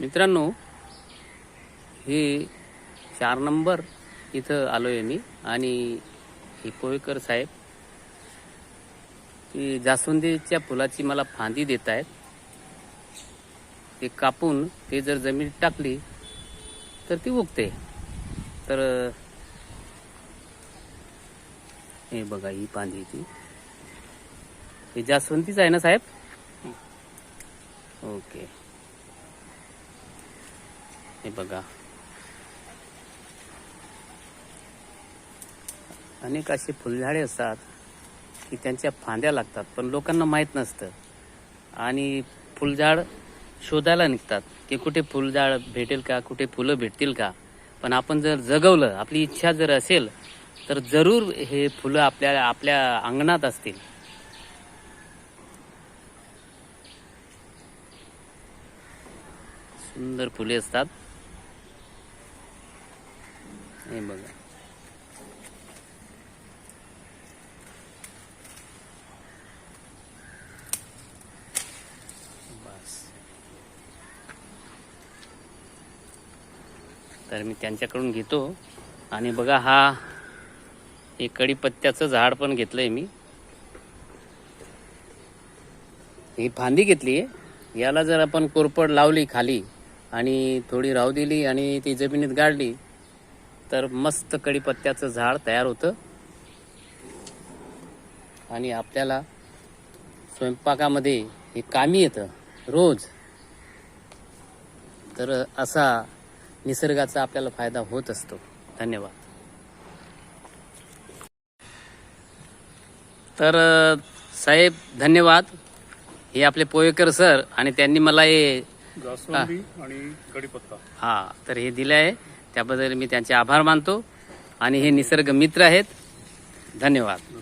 मित्रांनो हे चार नंबर इथं आलो आहे मी आणि हे पोळेकर साहेब. ती जास्वंदीच्या फुलाची मला फांदी देत आहेत ते कापून ते जर जमिनीत टाकली तर ती उगते. तर हे बघा ही फांदी ती. हे जास्वंदीच आहे ना साहेब? ओके. हे बघा. अनेक असे फुलझाडे असतात की त्यांच्या फांद्या लागतात पण लोकांना माहीत नसतं. आणि फुलझाड शोधायला निघतात की कुठे फुलझाड भेटेल का कुठे फुलं भेटतील का. पण आपण जर जगवलं आपली इच्छा जर असेल तर जरूर हे फुलं आपल्या आपल्या अंगणात असतील. सुंदर फुले असतात. हे बघा. बस. तर मी त्यांच्याकडून घेतो. आणि बघा हा हे कढीपत्त्याचं झाड पण घेतलंय मी. ही फांदी घेतली आहे. याला जर आपण कोरपड लावली खाली आणि थोडी राहू दिली आणि ती जमिनीत गाडली तर मस्त कढीपत्त्याचं झाड तयार होतं. आणि आपल्याला स्वयंपाकामध्ये हे कामी येतं रोज. तर असा निसर्गाचा आपल्याला फायदा होत असतो. धन्यवाद. तर साहेब धन्यवाद. हे आपले पोयकर सर आणि त्यांनी मला हे आणि हा तर हे दिलं आहे त्याबद्दल मी त्यांचे आभार मानतो. आणि हे निसर्ग मित्र आहेत. धन्यवाद.